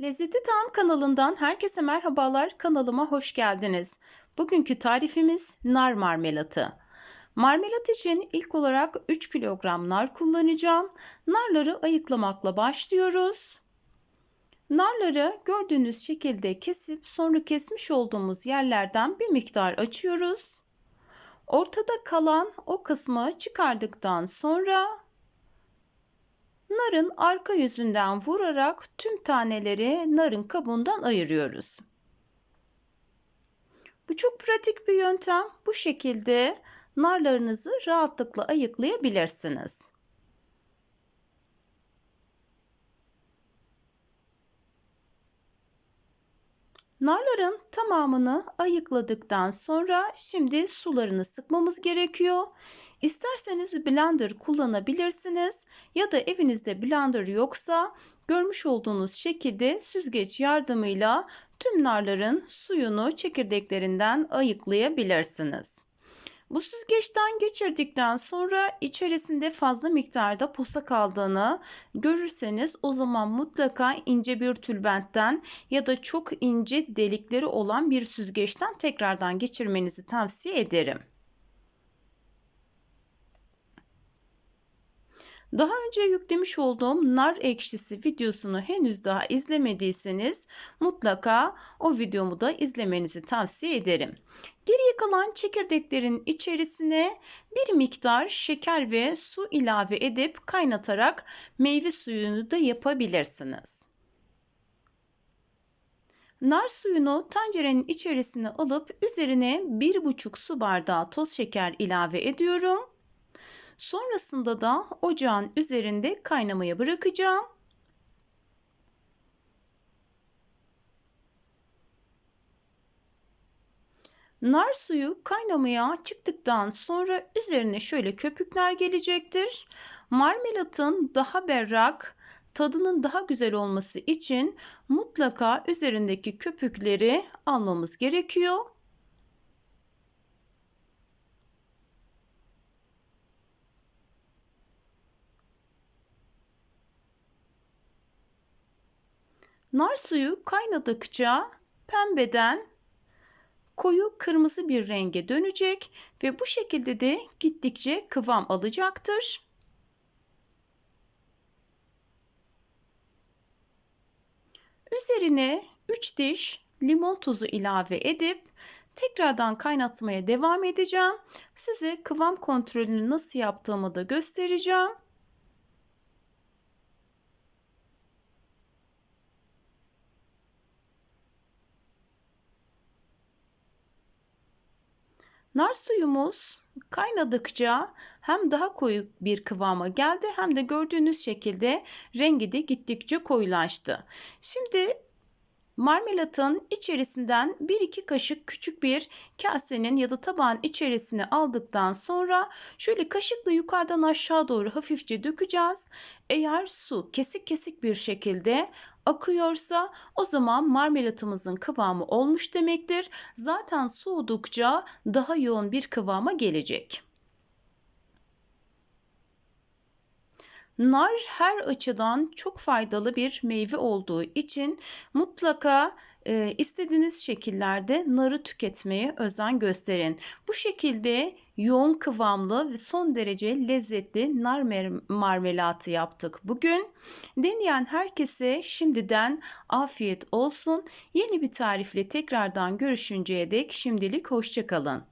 Lezzeti Tam kanalından herkese merhabalar. Kanalıma hoş geldiniz. Bugünkü tarifimiz nar marmelatı. Marmelat için ilk olarak 3 kilogram nar kullanacağım. Narları ayıklamakla başlıyoruz. Narları gördüğünüz şekilde kesip sonra kesmiş olduğumuz yerlerden bir miktar açıyoruz. Ortada kalan o kısmı çıkardıktan sonra narın arka yüzünden vurarak tüm taneleri narın kabuğundan ayırıyoruz. Bu çok pratik bir yöntem. Bu şekilde narlarınızı rahatlıkla ayıklayabilirsiniz. Narların tamamını ayıkladıktan sonra şimdi sularını sıkmamız gerekiyor. İsterseniz blender kullanabilirsiniz ya da evinizde blender yoksa görmüş olduğunuz şekilde süzgeç yardımıyla tüm narların suyunu çekirdeklerinden ayıklayabilirsiniz. Bu süzgeçten geçirdikten sonra içerisinde fazla miktarda posa kaldığını görürseniz o zaman mutlaka ince bir tülbentten ya da çok ince delikleri olan bir süzgeçten tekrardan geçirmenizi tavsiye ederim. Daha önce yüklemiş olduğum nar ekşisi videosunu henüz daha izlemediyseniz mutlaka o videomu da izlemenizi tavsiye ederim. Geriye kalan çekirdeklerin içerisine bir miktar şeker ve su ilave edip kaynatarak meyve suyunu da yapabilirsiniz. Nar suyunu tencerenin içerisine alıp üzerine 1,5 su bardağı toz şeker ilave ediyorum. Sonrasında da ocağın üzerinde kaynamaya bırakacağım. Nar suyu kaynamaya çıktıktan sonra üzerine şöyle köpükler gelecektir. Marmelatın daha berrak, tadının daha güzel olması için mutlaka üzerindeki köpükleri almamız gerekiyor. Nar suyu kaynadıkça pembeden koyu kırmızı bir renge dönecek ve bu şekilde de gittikçe kıvam alacaktır. Üzerine 3 diş limon tuzu ilave edip tekrardan kaynatmaya devam edeceğim. Size kıvam kontrolünü nasıl yaptığımı da göstereceğim. Nar suyumuz kaynadıkça hem daha koyu bir kıvama geldi hem de gördüğünüz şekilde rengi de gittikçe koyulaştı. Şimdi marmelatın içerisinden 1-2 kaşık küçük bir kasenin ya da tabağın içerisine aldıktan sonra şöyle kaşıkla yukarıdan aşağı doğru hafifçe dökeceğiz. Eğer su kesik kesik bir şekilde akıyorsa o zaman marmelatımızın kıvamı olmuş demektir. Zaten soğudukça daha yoğun bir kıvama gelecek. Nar her açıdan çok faydalı bir meyve olduğu için mutlaka e, istediğiniz şekillerde narı tüketmeye özen gösterin. Bu şekilde yoğun kıvamlı ve son derece lezzetli nar marmelatı yaptık bugün. Deneyen herkese şimdiden afiyet olsun. Yeni bir tarifle tekrardan görüşünceye dek şimdilik hoşçakalın.